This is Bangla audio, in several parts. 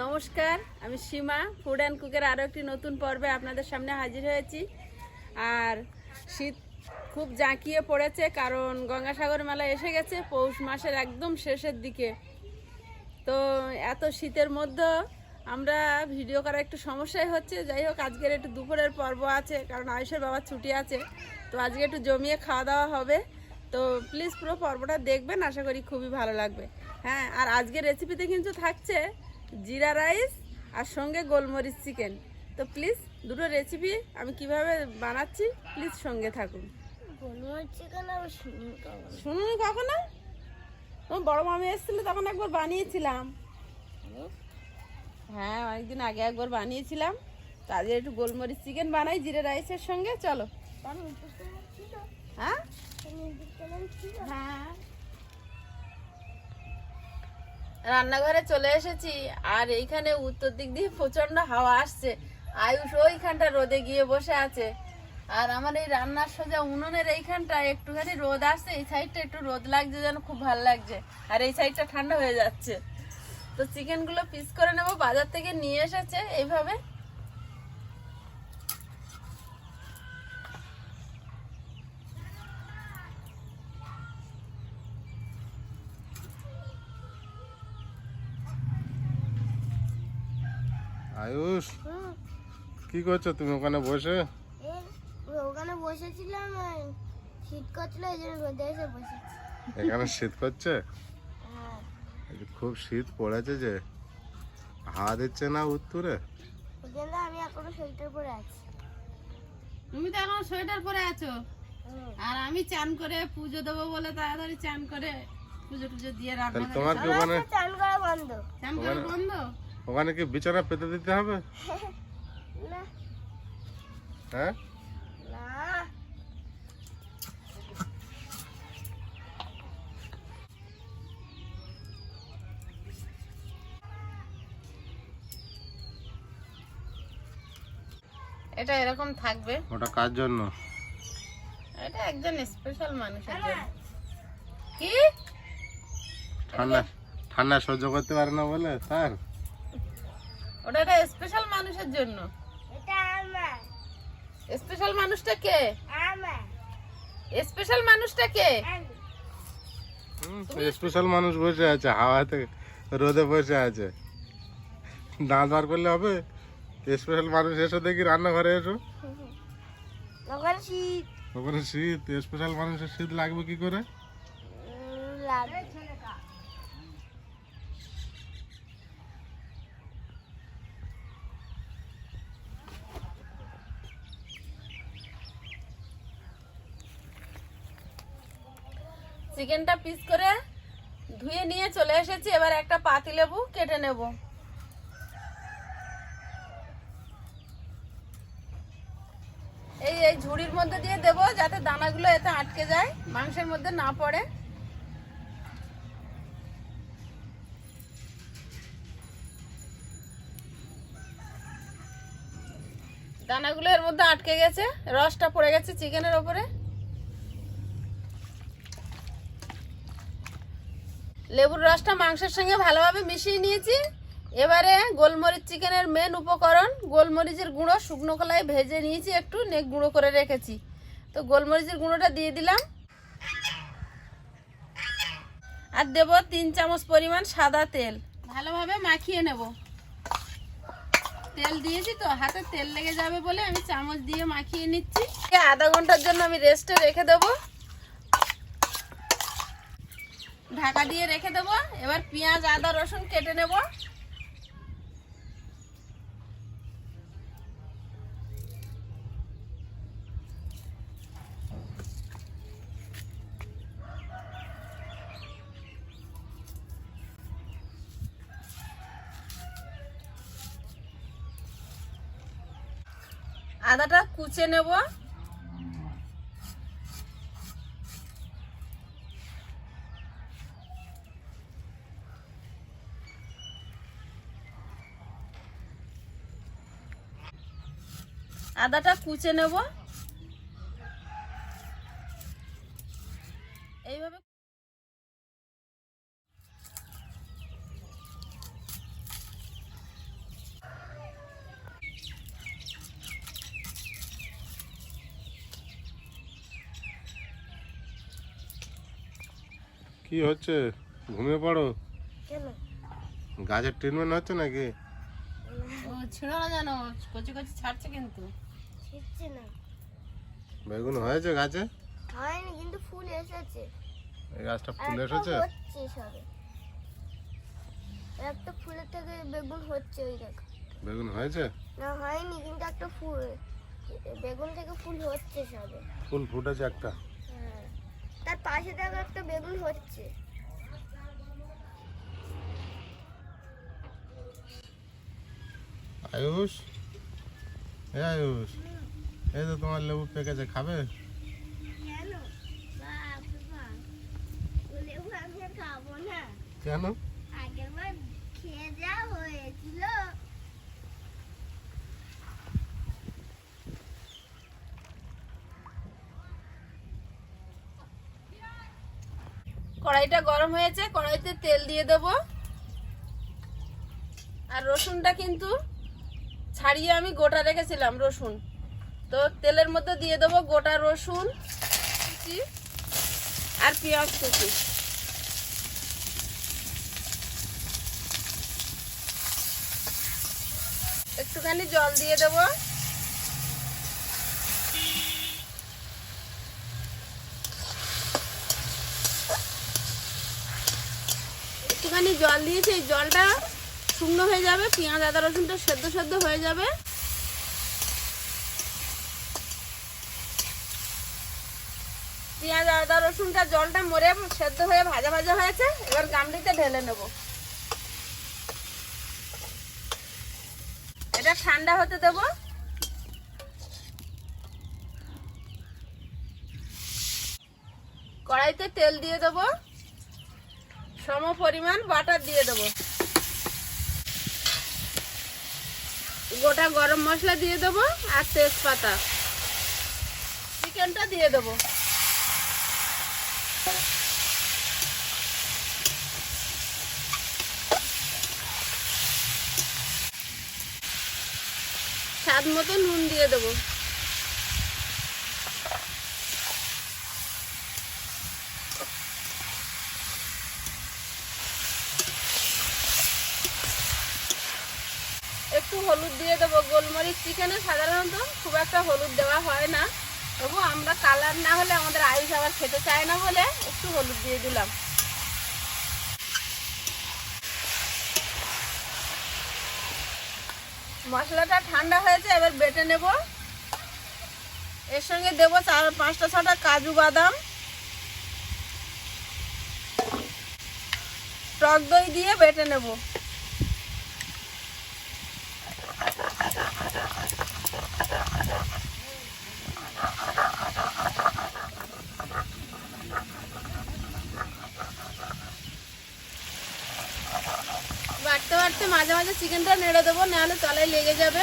নমস্কার, আমি সীমা ফুড অ্যান্ড কুকের আরও একটি নতুন পর্বে আপনাদের সামনে হাজির হয়েছি। আর শীত খুব জাঁকিয়ে পড়েছে, কারণ গঙ্গাসাগর মেলা এসে গেছে পৌষ মাসের একদম শেষের দিকে। তো এত শীতের মধ্যে আমরা ভিডিও করা একটু সমস্যাই হচ্ছে। যাই হোক, আজকের একটু দুপুরের পর্ব আছে, কারণ আয়ুষের বাবার ছুটি আছে। তো আজকে একটু জমিয়ে খাওয়া দাওয়া হবে। তো প্লিজ পুরো পর্বটা দেখবেন, আশা করি খুবই ভালো লাগবে। হ্যাঁ আর আজকের রেসিপিতে কিন্তু থাকছে জিরা রাইস আর সঙ্গে গোলমরিচ চিকেন। তো প্লিজ দুটো রেসিপি আমি কীভাবে বানাচ্ছি প্লিজ সঙ্গে থাকুন। চিকেন শুনুন কখনো। তোমার বড় মামি এসেছিল তখন একবার বানিয়েছিলাম। হ্যাঁ অনেকদিন আগে একবার বানিয়েছিলাম। তাদের একটু গোলমরিচ চিকেন বানাই জিরে রাইসের সঙ্গে চলো। হ্যাঁ? হ্যাঁ। রান্নাঘরে চলে এসেছি, আর এইখানে উত্তর দিক দিয়ে প্রচণ্ড হাওয়া আসছে। আয়ুষ ওইখানটা রোদে গিয়ে বসে আছে। আর আমার এই রান্নার সোজা উনুনের এইখানটা একটুখানি রোদ আসছে, এই সাইডটা একটু রোদ লাগছে যেন, খুব ভালো লাগছে। আর এই সাইডটা ঠান্ডা হয়ে যাচ্ছে। তো চিকেনগুলো পিস করে নেব, বাজার থেকে নিয়ে এসেছে, এইভাবে। আয়ুষ কি করছ তুমি ওখানে বসে? ওখানে বসেছিলাম শীত করছিল এই জন্য রোদে এসে বসেছি। এখানে শীত করছে? হ্যাঁ। খুব শীত পড়েছে যে হাওয়া দিচ্ছে না উত্তরে? আমি এখনও সোয়েটার পরে আছি। তুমি তো এখন সোয়েটার পরে আছো? আর আমি চান করে পুজো দেবো বলে তাড়াতাড়ি চান করে পুজো টুজো দিয়ে রান্না তোমার কি ওখানে চান করা বন্ধ। চান করে বন্ধ? ওখানে কি বিছানা পেতে দিতে হবে? হ্যাঁ? এটা এরকম থাকবে। ওটা কার জন্য? এটা একজন স্পেশাল মানুষের জন্য। কি? ঠান্ডা ঠান্ডা সহ্য করতে পারে না বলে স্যার। ওটা একটা স্পেশাল মানুষের জন্য। এটা আমার। স্পেশাল মানুষটা কে? আমার। স্পেশাল মানুষটা কে? স্পেশাল মানুষ বসে আছে হাওয়াতে রোদে বসে আছে। দাঁত বার করলে হবে? স্পেশাল মানুষ এসো দেখি রান্নাঘরে এসো। ওখানে শীত। ওখানে শীত স্পেশাল মানুষের শীত লাগবে কি করে? লাগবে। চিকেনটা পিস করে ধুয়ে নিয়ে চলে এসেছি। এবার একটা পাতি লেবু কেটে নেব। এই এই ঝুড়ির মধ্যে দিয়ে দেব যাতে দানাগুলো এতে আটকে যায়, মাংসের মধ্যে না পড়ে। দানাগুলো এর মধ্যে আটকে গেছে, রসটা পড়ে গেছে চিকেনের ওপরে। লেবুর রসটা মাংসের সঙ্গে ভালোভাবে মিশিয়ে নিয়েছি। এবারে গোলমরিচ চিকেনের মেন উপকরণ, গোলমরিচের গুঁড়ো শুকনো কলায় ভেজে নিয়েছি একটু, নেক গুঁড়ো করে রেখেছি। তো গোলমরিচের গুঁড়োটা দিয়ে দিলাম। আর দেব তিন চামচ পরিমাণ সাদা তেল। ভালোভাবে মাখিয়ে নেব। তেল দিয়েছি তো, হাতে তেল লেগে যাবে বলে আমি চামচ দিয়ে মাখিয়ে নিচ্ছি। আধা ঘণ্টার জন্য আমি রেস্টে রেখে দেবো। ঢাকা দিয়ে রেখে দেবো। এবার পেঁয়াজ আদা রসুন কেটে নেব। আদাটা কুচে নেব। আদাটা কুচে নেব। এইভাবে কি হচ্ছে? ঘুমিয়ে পড়ো। গাছের ট্রিটমেন্ট হচ্ছে নাকি? ছিল না জানো কচি কচি ছাড়ছে কিন্তু। শিখছে না। বেগুন হয়েছে গাছে? হয়নি কিন্তু ফুল এসেছে। এই গাছটা ফুল এসেছে? হচ্ছে সবে। একটা ফুলের থেকে বেগুন হচ্ছে ওই দেখো। বেগুন হয়েছে? না হয়নি কিন্তু একটা ফুল বেগুন থেকে ফুল হচ্ছে সবে। ফুল ফুটেছে একটা। হ্যাঁ। তার পাশে দেখো একটা বেগুন হচ্ছে। আয়ুষ? এ আয়ুষ? এই তো তোমার লেবু পেকেছে খাবে? কেন? বাবা লেবু আমি আর খাব না। কেন? আগের বার খেয়ে যা হয়েছিল। কড়াইটা গরম হয়েছে কড়াইতে তেল দিয়ে দেব। আর রসুনটা কিন্তু ছাড়িয়ে আমি গোটা রেখেছিলাম রসুন। তো তেলের মধ্যে দিয়ে দেবো গোটা রসুন, কুচি আর পেঁয়াজ কুচি। একটুখানি জল দিয়ে দেবো। একটুখানি জল দিয়েছি জলটা শুকনো হয়ে যাবে, পেঁয়াজ, আদা রসুনটা সেদ্ধ সেদ্ধ হয়ে যাবে। পেঁয়াজ, আদা, রসুনটা, জলটা মরে সেদ্ধ হয়ে ভাজা ভাজা হয়েছে, এবার গামলিতে ঢেলে নেব। এটা ঠান্ডা হতে দেব। কড়াইতে তেল দিয়ে দেবো। সম পরিমাণ বাটার দিয়ে দেবো। গোটা গরম মশলা দিয়ে দেবো আর তেজপাতা। চিকেনটা দিয়ে দেবো। স্বাদ মতো নুন দিয়ে দেবো। একটু হলুদ দিয়ে দেবো। গোলমরিচ চিকেনে সাধারণত খুব একটা হলুদ দেওয়া হয় না। তবু আমরা কালার না হলে আমাদের আয়ুষ আবার খেতে চায় না বলে একটু হলুদ দিয়ে দিলাম। মশলাটা ঠান্ডা হয়েছে, এবার বেটে নেব। এর সঙ্গে দেবো চার, পাঁচটা ছটা কাজু বাদাম। টক দই দিয়ে বেটে নেব। মাঝে মাঝে চিকেনটা নেড়ে দেবো নাহলে তলায় লেগে যাবে।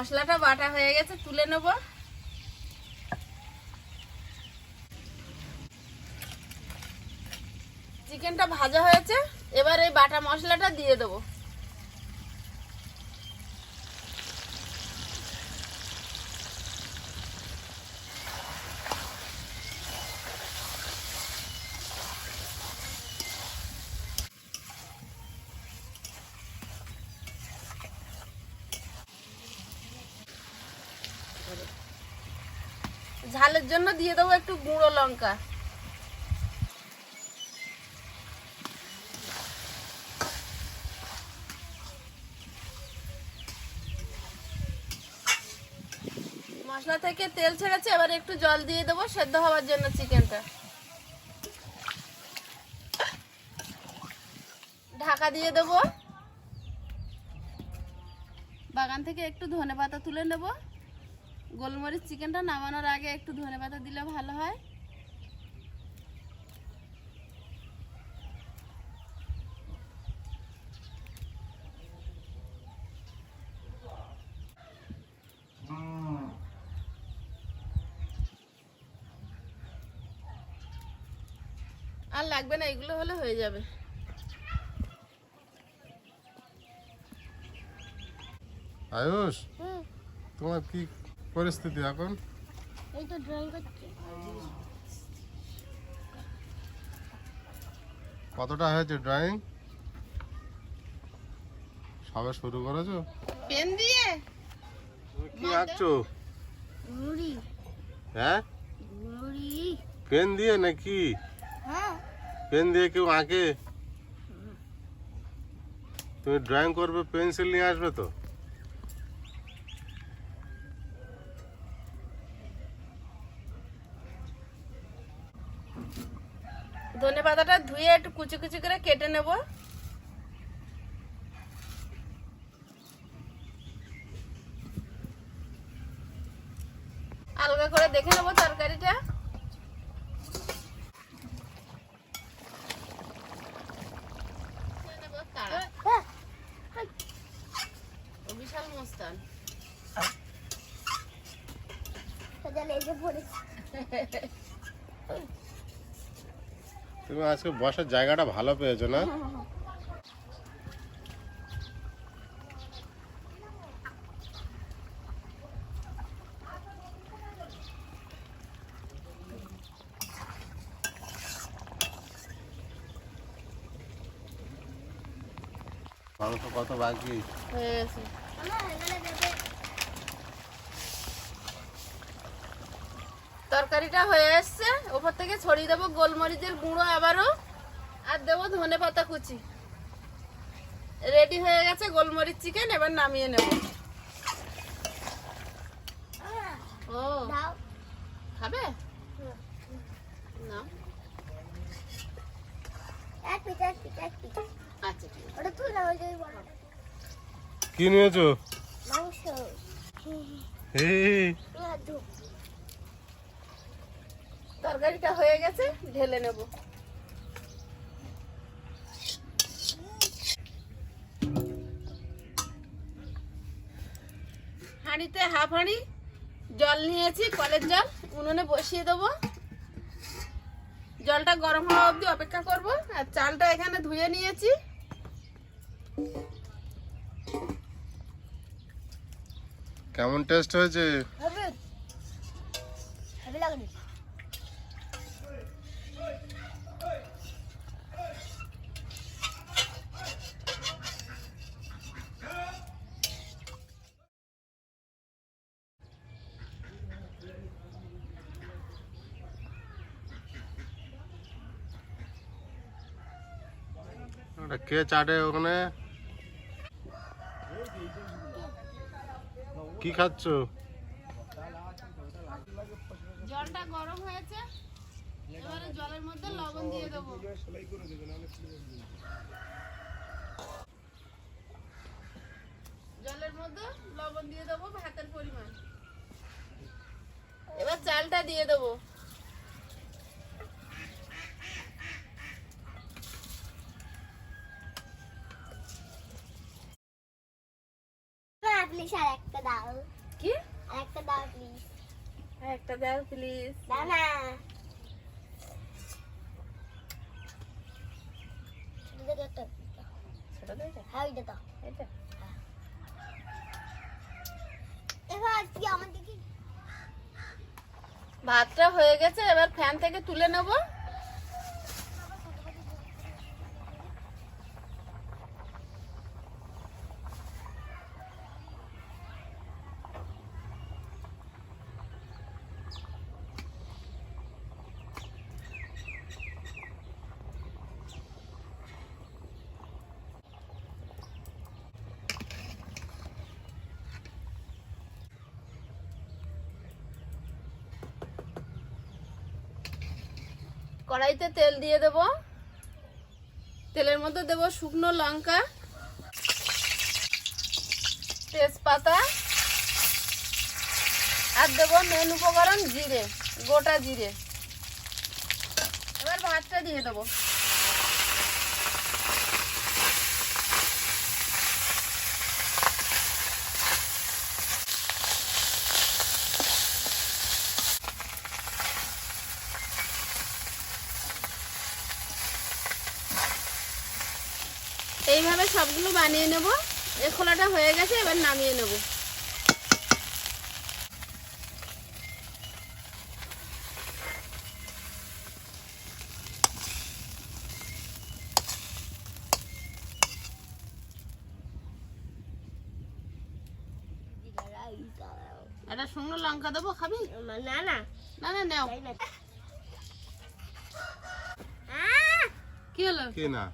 মশলাটা বাটা হয়ে গেছে, তুলে নেব। চিকেনটা ভাজা হয়েছে, এবার এই বাটা মশলাটা দিয়ে দেবো ঝালের জন্য দিয়ে দেবো একটু গুঁড়ো লঙ্কা। মশলা থেকে তেল ছেড়েছে, এবার একটু জল দিয়ে দেবো, সেদ্ধ হওয়ার জন্য চিকেনটা। ঢাকা দিয়ে দেবো। বাগান থেকে একটু ধনে পাতা তুলে নেব। গোলমরিচ চিকেনটা নামানোর আগে একটু ধনে পাতা দিলে ভালো হয়। আর লাগবে না এগুলো হলে হয়ে যাবে। আয়ুষ তোমার কি পরিস্থিতি এখন? এই তো ড্রয়িং করছি। কতটা হয়েছে ড্রয়িং সবে শুরু করেছ? পেন দিয়ে? কি আঁকছো? ঘুড়ি হ্যাঁ? ঘুড়ি পেন দিয়ে নাকি? হ্যাঁ। পেন দিয়ে কেউ আঁকে? তুমি ড্রয়িং করবে পেন্সিল নিয়ে আসবে তো ধনে পাতাটা ধুয়ে একটু কুচি কুচি করে কেটে নেব। আলগা করে দেখে নেব তরকারিটা। বিশাল মস্তান। পড়েছে। তুমি আজকে বসার জায়গাটা ভালো পেয়েছ না? মাংস কত বাকি? হয়ে গেছে আমার এখানে দেবে তরকারিটা হয়ে এসছে। ওপর থেকে ছড়িয়ে দেবো গোলমরিচের গুঁড়ো আবারও। আর দেবো ধনে পাতা কুচি। রেডি হয়ে গেছে গোলমরিচ চিকেন এবার নামিয়ে নেব। ও খাবে? না। এক পিস এক পিস এক পিস আচ্ছা ঠিক আছে ওটা তুই না ওই যে ওই বড়টা। কি নিয়েছো মাংস হে লাড্ডু তরকারিটা হয়ে গেছে ঢেলে নেব। হাঁড়িতে হাফ হাঁড়ি জল নিয়েছি কলের জল উনুনে বসিয়ে দেবো। জলটা গরম হওয়া অবধি অপেক্ষা করব আর চালটা এখানে ধুয়ে নিয়েছি। কেমন টেস্ট হয়েছে হবে হবে লাগনি ওটা কে চাটে ওখানে? কি খাচ্ছ? জলটা গরম হয়েছে জলের মধ্যে লবণ দিয়ে জলের মধ্যে লবণ দিয়ে দেবো ভাতের পরিমাণ। এবার চালটা দিয়ে দেবো না প্লিজ আর একটা দাও। কি? আর একটা দাও প্লিজ একটা দাও প্লিজ দাও না। একটা ছোট দেবে হ্যাঁ ওইটা দাও। এটা? এবার আমার দিকে ভাতটা হয়ে গেছে এবার ফ্যান থেকে তুলে নেব। কড়াইতে তেল দিয়ে দেব। তেলের মধ্যে দেব শুকনো লঙ্কা, তেজপাতা, আর দেবো মেন উপকরণ জিরে, গোটা জিরে। এবার ভাতটা দিয়ে দেবো এইভাবে সবগুলো বানিয়ে নেব। এ খোলাটা হয়ে গেছে এবার নামিয়ে নেব। একটা শুকনো লঙ্কা দেবো খাবি? না না। না না নাও। আহ! কি হলো? কি না?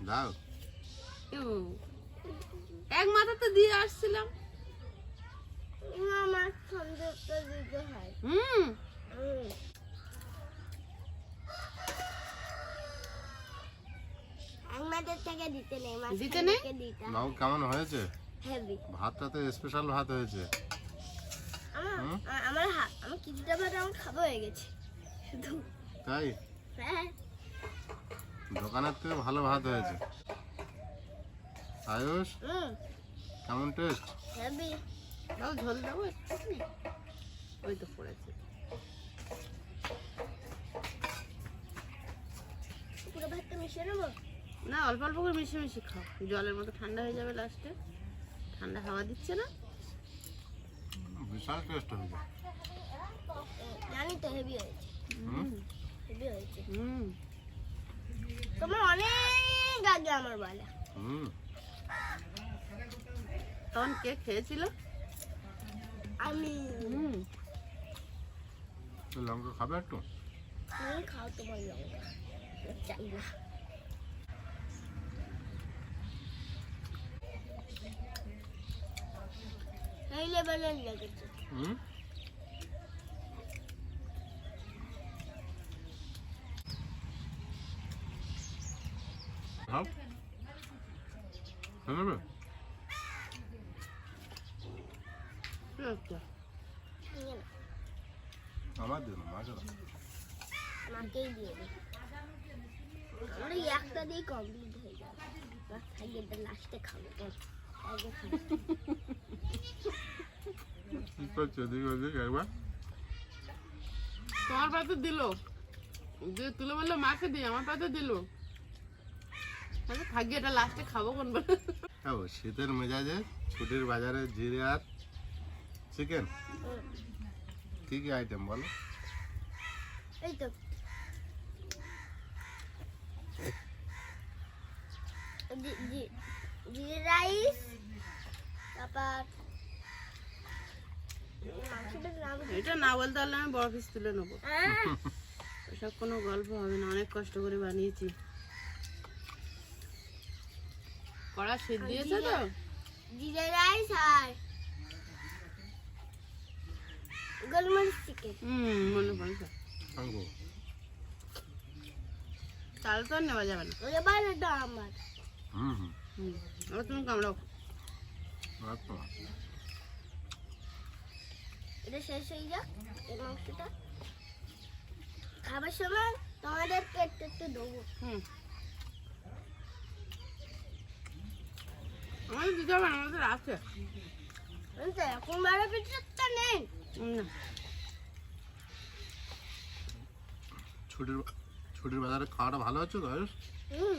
দাও। এক মাথা তো দিয়ে আসছিলাম। আমার সন্দেশটা দিতে হয়। হুম। উম। আমাদের থেকে দিতে নেই দিতে নেই? দিতে বাবু কেমন হয়েছে? হেভি ভাতটা তো স্পেশাল ভাত হয়েছে। আমার আমার কিছুটা ভাত আমার খাব হয়ে গেছে। শুধু তাই? হ্যাঁ। দোকানের থেকে ভালো ভাত হয়েছে। আয়ুষ কেমন টেস্ট হেভি দাও ঝোল দেবো একটুখানি। ওই তো পড়েছে। পুরো ভাতটা মিশিয়ে নেব? না অল্প অল্প করে মিশিয়ে মিশিয়ে খাও। জলের মতো ঠান্ডা হয়ে যাবে লাস্টে ঠান্ডা হাওয়া দিচ্ছে না? বিশাল টেস্ট হয়েছে। জানি তো হেভি হয়েছে। হুম। হেভি হয়েছে। হুম। তোমার অনেক আগে আমার বলা। হুম। তখন কে খেয়েছিল? আমি। হুম। তো লঙ্কা খাবে একটু? খাও তোমার লঙ্কা। চাই না এই লেভেলের লেগেছে। হুম খাও খেয়ে নেবে কি হচ্ছে? নিয়ে নাও, আমার দিন মাকে দাও। মাকেই দিয়ে দিই আমরা এই একটা দিয়ে কমপ্লিট হয়ে যাবে। লাস্টে খাব আগে কি করছ দিক ওদিক একবার? তোমার পাতে দিল। যে তুলে বলল মাকে দিই আমার পাতে দিল। থাকি এটা লাস্টে খাব কোন বলে? হ্যাঁ শীতের মেজাজে ছুটির বাজারে জিরে আর চিকেন কি কি আইটেম বলো? এই তো। জিরে রাইস তারপর? এটা না বলতে পারলে আমি বড় পিস তুলে নেব। এসব কোনো গল্প হবে না অনেক কষ্ট করে বানিয়েছি। কড়া সিদ্ধ দিয়েছে তো? জিরে রাইস আর গোলমরিচ চিকেন হুম মনে পড়েছে তাহলে তো আর নেওয়া যাবে না। এবার এটা আমার। হুম হুম হুম এবার তুমি কামড়াও এটা শেষ হয়ে যাক এই মাংসটা। খাবার সময় তোমাদের কেটে একটু দেবো। হুম। আমাদের দিতে হবে আমাদের আছে এখন বারো পিঠটা নেই। হুম, ছুটির ছুটির বাজারে খাওয়াটা ভালো হচ্ছে তো হুম।